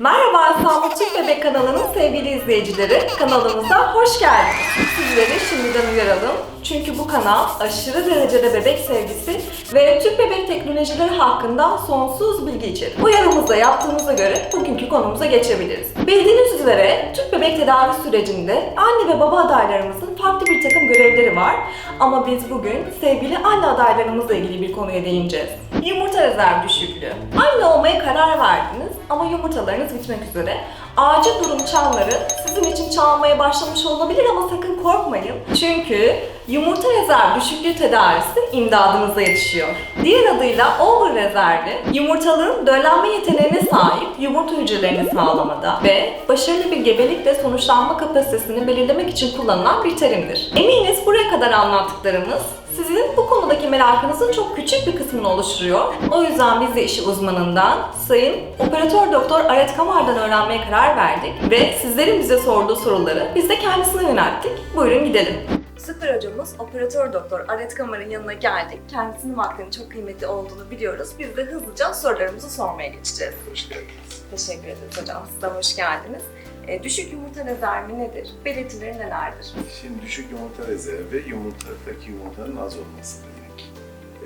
Merhaba Sağlık Türk Bebek kanalının sevgili izleyicileri. Kanalımıza hoş geldiniz. Sizleri şimdiden uyaralım. Çünkü bu kanal aşırı derecede bebek sevgisi ve tüp bebek teknolojileri hakkında sonsuz bilgi içerir. Uyarımızı da yaptığımıza göre bugünkü konumuza geçebiliriz. Bildiğiniz üzere tüp bebek tedavi sürecinde anne ve baba adaylarımızın farklı bir takım görevleri var. Ama biz bugün sevgili anne adaylarımızla ilgili bir konuya değineceğiz. Yumurta rezerv düşüklüğü. Anne olmaya karar verdiniz ama yumurtalarınız bitmek üzere. Acil durum çanları sizin için çalmaya başlamış olabilir ama sakın korkmayın. Çünkü yumurta rezerv düşüklüğü tedavisi imdadınıza yetişiyor. Diğer adıyla over rezervi, yumurtalığın döllenme yeteneğine sahip yumurta hücrelerini sağlamada ve başarılı bir gebelikle sonuçlanma kapasitesini belirlemek için kullanılan bir terimdir. Eminiz buraya kadar anlattıklarımız sizin bu konudaki merakınızın çok küçük bir kısmını oluşturuyor. O yüzden biz de işi uzmanından Sayın Operatör Doktor Aret Kamar'dan öğrenmeye karar verdik ve sizlerin bize sorduğu soruları biz de kendisine yönelttik. Buyurun gidelim. Süper hocamız Operatör Doktor Aret Kamar'ın yanına geldik. Kendisinin vaktinin çok kıymetli olduğunu biliyoruz. Biz de hızlıca sorularımızı sormaya geçeceğiz. Hoş geldiniz. Teşekkür ederiz hocam. Siz de hoş geldiniz. E, düşük yumurta rezervi nedir? Belirtileri nelerdir? Şimdi düşük yumurta rezervi yumurtadaki yumurtanın az olması demek.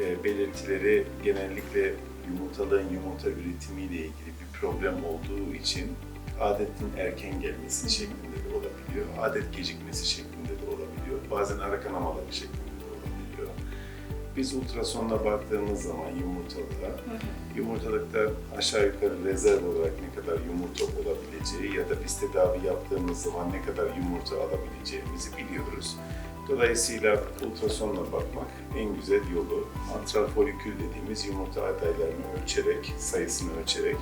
E, belirtileri genellikle yumurtalığın yumurta üretimiyle ilgili bir problem olduğu için adetin erken gelmesi şeklinde de olabiliyor. Adet gecikmesi şeklinde de olabiliyor. Bazen ara kanamaları şeklinde. Biz ultrasonla baktığımız zaman yumurtalığa, yumurtalıkta aşağı yukarı rezerv olarak ne kadar yumurta olabileceği ya da biz tedavi yaptığımız zaman ne kadar yumurta alabileceğimizi biliyoruz. Dolayısıyla ultrasonla bakmak en güzel yolu. Antral folikül dediğimiz yumurta adaylarını ölçerek, sayısını ölçerek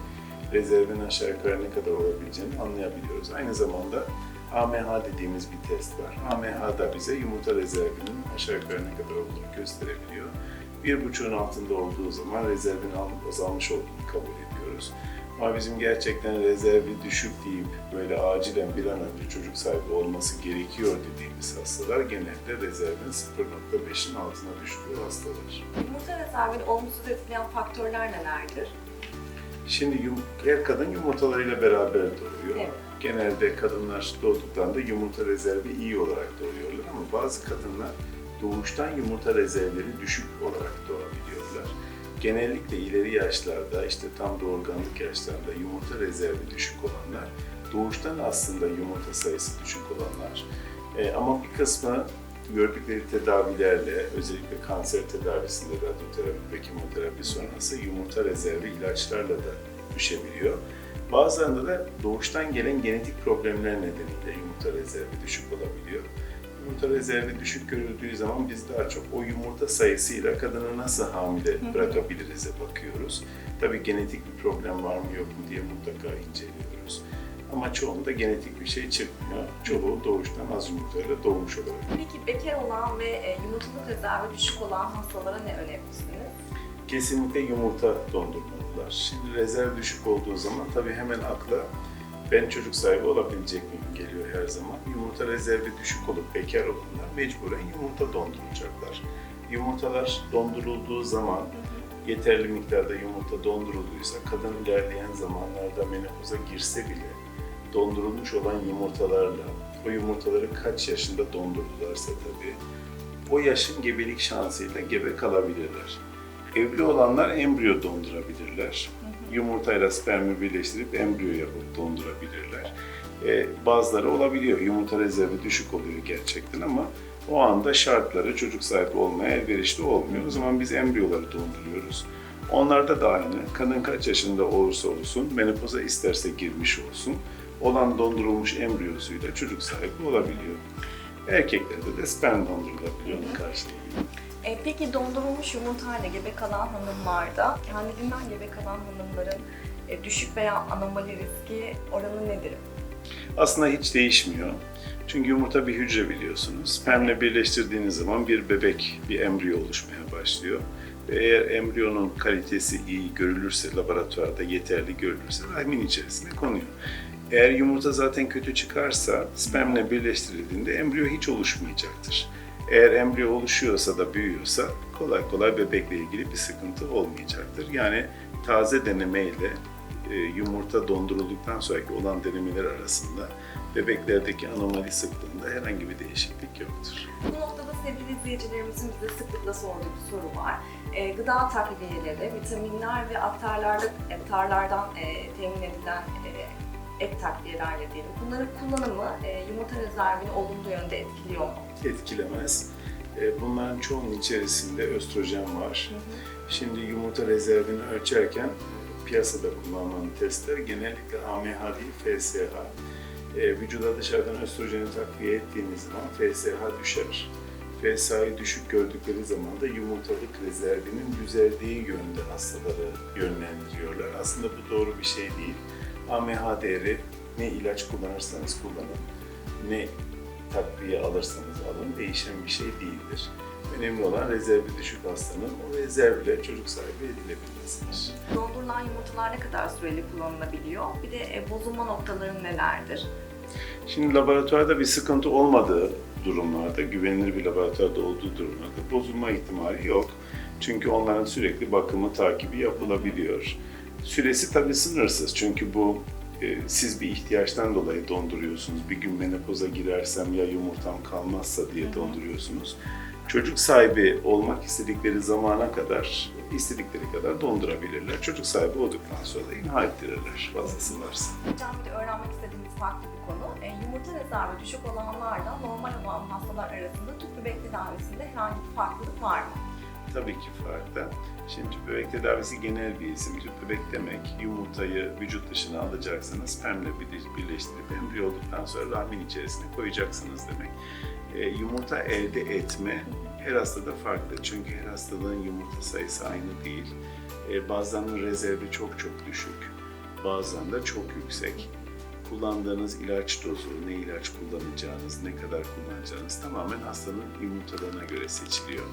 rezervin aşağı yukarı ne kadar olabileceğini anlayabiliyoruz. Aynı zamanda AMH dediğimiz bir test var. AMH da bize yumurta rezervinin aşağı yukarı ne kadar olduğunu gösterebiliyor. Bir buçuğun altında olduğu zaman rezervin al- azalmış olduğunu kabul ediyoruz. Ama bizim gerçekten rezervi düşük deyip böyle acilen bir an önce çocuk sahibi olması gerekiyor dediğimiz hastalar genelde rezervin 0.5'in altına düştüğü hastalar. Yumurta rezervini olumsuz etkileyen faktörler nelerdir? Şimdi yum- her kadın yumurtalarıyla beraber doğuyor. Evet. Genelde kadınlar doğduklarında yumurta rezervi iyi olarak doğuyorlar ama bazı kadınlar doğuştan yumurta rezervleri düşük olarak doğabiliyorlar. Genellikle ileri yaşlarda işte tam doğurganlık yaşlarında yumurta rezervi düşük olanlar doğuştan aslında yumurta sayısı düşük olanlar. Ee, ama bir kısmı gördükleri tedavilerle özellikle kanser tedavisinde radyoterapi ve kemoterapi sonrası yumurta rezervi ilaçlarla da düşebiliyor. Bazılarında da doğuştan gelen genetik problemler nedeniyle yumurta rezervi düşük olabiliyor. Yumurta rezervi düşük görüldüğü zaman biz daha çok o yumurta sayısıyla kadını nasıl hamile bırakabiliriz'e bakıyoruz. Tabii genetik bir problem var mı yok mu diye mutlaka inceliyoruz. Ama çoğunda genetik bir şey çıkmıyor. Çoğu doğuştan az yumurtayla doğmuş olarak. Peki bekar olan ve e, yumurtalık rezervi düşük olan hastalara ne önerirsiniz? Kesinlikle yumurta dondurmalılar. Şimdi rezerv düşük olduğu zaman tabii hemen akla ben çocuk sahibi olabilecek miyim geliyor her zaman. Yumurta rezervi düşük olup bekar olanlar mecburen yumurta donduracaklar. Yumurtalar dondurulduğu zaman yeterli miktarda yumurta dondurulduysa kadın ilerleyen zamanlarda menopoza girse bile dondurulmuş olan yumurtalarla o yumurtaları kaç yaşında dondurdularsa tabii o yaşın gebelik şansıyla gebe kalabilirler. Evli olanlar embriyo dondurabilirler. Yumurtayla spermi birleştirip embriyo yapıp dondurabilirler. Ee, bazıları olabiliyor. Yumurta rezervi düşük oluyor gerçekten ama o anda şartları çocuk sahibi olmaya elverişli olmuyor. O zaman biz embriyoları donduruyoruz. Onlarda da aynı. Kadın kaç yaşında olursa olsun, menopoza isterse girmiş olsun, olan dondurulmuş embriyosuyla çocuk sahibi olabiliyor. Erkeklerde de sperm dondurulabiliyor onun karşılığında. E, peki dondurulmuş yumurtayla gebe kalan hanımlarda kendiliğinden gebe kalan hanımların e, düşük veya anomali riski oranı nedir? Aslında hiç değişmiyor. Çünkü yumurta bir hücre biliyorsunuz. Spermle birleştirdiğiniz zaman bir bebek, bir embriyo oluşmaya başlıyor. Ve eğer embriyonun kalitesi iyi görülürse, laboratuvarda yeterli görülürse rahmin içerisine konuyor. Eğer yumurta zaten kötü çıkarsa spermle birleştirildiğinde embriyo hiç oluşmayacaktır. Eğer embriyo oluşuyorsa da büyüyorsa kolay kolay bebekle ilgili bir sıkıntı olmayacaktır. Yani taze denemeyle e, e, yumurta dondurulduktan sonraki olan denemeler arasında bebeklerdeki anomali sıklığında herhangi bir değişiklik yoktur. Bu noktada sevgili izleyicilerimizin bize sıklıkla sorduğu bir soru var. E, gıda takviyeleri, vitaminler ve aktarlarda, aktarlardan e, temin edilen e, ek takviyelerle diyelim. Bunların kullanımı e, yumurta rezervini olumlu yönde etkiliyor mu? Etkilemez. E, bunların çoğunun içerisinde östrojen var. Şimdi yumurta rezervini ölçerken piyasada kullanılan testler genellikle AMH değil FSH. E, vücuda dışarıdan östrojeni takviye ettiğiniz zaman FSH düşer. FSH'yı düşük gördükleri zaman da yumurtalık rezervinin düzeldiği yönde hastaları yönlendiriyorlar. Aslında bu doğru bir şey değil. AMH değeri ne ilaç kullanırsanız kullanın, ne takviye alırsanız alın değişen bir şey değildir. Önemli olan rezervi düşük hastanın o rezervle çocuk sahibi edilebilmesidir. Dondurulan yumurtalar ne kadar süreli kullanılabiliyor? Bir de e, bozulma noktaları nelerdir? Şimdi laboratuvarda bir sıkıntı olmadığı durumlarda, güvenilir bir laboratuvarda olduğu durumlarda bozulma ihtimali yok. Çünkü onların sürekli bakımı, takibi yapılabiliyor. Süresi tabii sınırsız çünkü bu e, siz bir ihtiyaçtan dolayı donduruyorsunuz. Bir gün menopoza girersem ya yumurtam kalmazsa diye donduruyorsunuz. Çocuk sahibi olmak istedikleri zamana kadar, istedikleri kadar dondurabilirler. Çocuk sahibi olduktan sonra da imha ettirirler fazlası varsa. Hocam bir de öğrenmek istediğimiz farklı bir konu. E, yumurta rezervi düşük olanlarla normal olan hastalar arasında tüp bebek tedavisinde herhangi bir farklılık var mı? Tabii ki farklı. Şimdi tüp bebek tedavisi genel bir isim. Tüp bebek demek yumurtayı vücut dışına alacaksınız, spermle bir- birleştirip embriyo olduktan sonra rahmin içerisine koyacaksınız demek. Ee, yumurta elde etme her hastada farklı. Çünkü her hastalığın yumurta sayısı aynı değil. Ee, bazılarının rezervi çok çok düşük, bazen de çok yüksek. Kullandığınız ilaç dozu, ne ilaç kullanacağınız, ne kadar kullanacağınız tamamen hastanın yumurtalığına göre seçiliyor.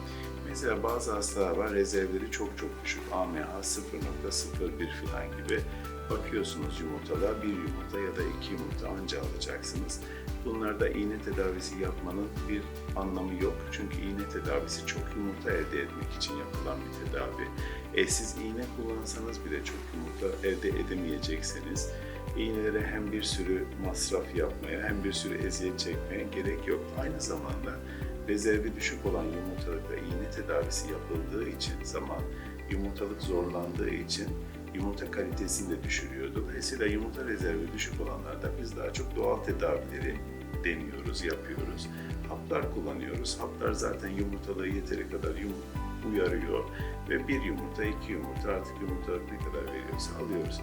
Mesela bazı hastalar var rezervleri çok çok düşük. AMH 0.01 falan gibi. Bakıyorsunuz yumurtalar bir yumurta ya da iki yumurta anca alacaksınız. Bunlarda iğne tedavisi yapmanın bir anlamı yok. Çünkü iğne tedavisi çok yumurta elde etmek için yapılan bir tedavi. E siz iğne kullansanız bile çok yumurta elde edemeyecekseniz iğnelere hem bir sürü masraf yapmaya hem bir sürü eziyet çekmeye gerek yok. Aynı zamanda rezervi düşük olan yumurtalıkta iğne tedavisi yapıldığı için zaman yumurtalık zorlandığı için yumurta kalitesini de düşürüyor. Dolayısıyla yumurta rezervi düşük olanlarda biz daha çok doğal tedavileri deniyoruz, yapıyoruz. Haplar kullanıyoruz. Haplar zaten yumurtalığı yeteri kadar yum- uyarıyor ve bir yumurta, iki yumurta artık yumurtalık ne kadar veriyorsa alıyoruz.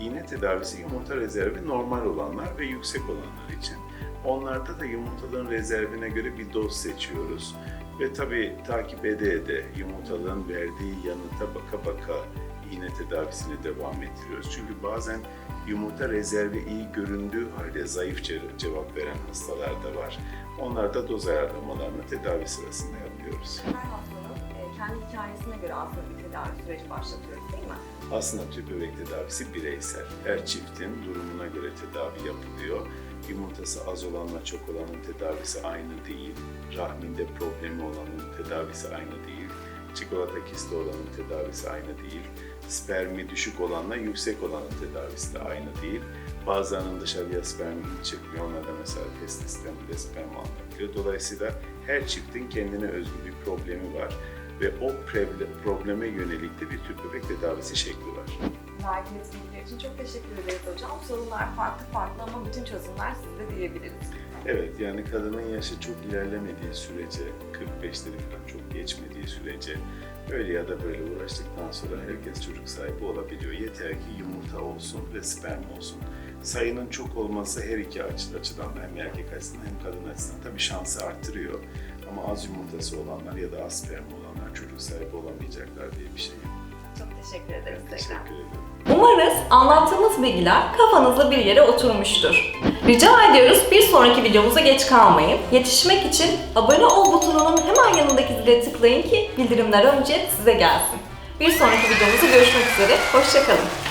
İğne tedavisi yumurta rezervi normal olanlar ve yüksek olanlar için. Onlarda da yumurtalığın rezervine göre bir doz seçiyoruz. Ve tabii takip ede ede yumurtalığın verdiği yanıta baka baka iğne tedavisine devam ettiriyoruz. Çünkü bazen yumurta rezervi iyi göründüğü halde zayıf ce- cevap veren hastalar da var. Onlarda doz ayarlamalarını tedavi sırasında yapıyoruz. E, kendi hikayesine göre aslında bir tedavi süreci başlatıyoruz değil mi? Aslında tüp bebek tedavisi bireysel. Her çiftin durumuna göre tedavi yapılıyor. Yumurtası az olanla çok olanın tedavisi aynı değil. Rahminde problemi olanın tedavisi aynı değil. Çikolata kisti olanın tedavisi aynı değil. Spermi düşük olanla yüksek olanın tedavisi de aynı değil. Bazılarının dışarıya spermi hiç çıkmıyor. Onlarda mesela testis'ten bile sperm alınabiliyor. Dolayısıyla her çiftin kendine özgü bir problemi var ve o probleme yönelik de bir tüp bebek tedavisi şekli var. Bilgiler için çok teşekkür ederiz hocam. Sorunlar farklı farklı ama bütün çözümler sizde diyebiliriz. Evet yani kadının yaşı çok ilerlemediği sürece, 45'leri falan çok geçmediği sürece öyle ya da böyle uğraştıktan sonra herkes çocuk sahibi olabiliyor. Yeter ki yumurta olsun ve sperm olsun. Sayının çok olması her iki açı- açıdan da hem erkek açısından hem kadın açısından tabii şansı arttırıyor. Ama az yumurtası olanlar ya da az sperm olanlar çocuk sahibi olamayacaklar diye bir şey yok. Çok teşekkür ederiz Ben tekrar. teşekkür ederim. Umarız anlattığımız bilgiler kafanızda bir yere oturmuştur. Rica ediyoruz bir sonraki videomuza geç kalmayın. Yetişmek için abone ol butonunun hemen yanındaki zile tıklayın ki bildirimler önce size gelsin. Bir sonraki videomuzda görüşmek üzere, hoşçakalın.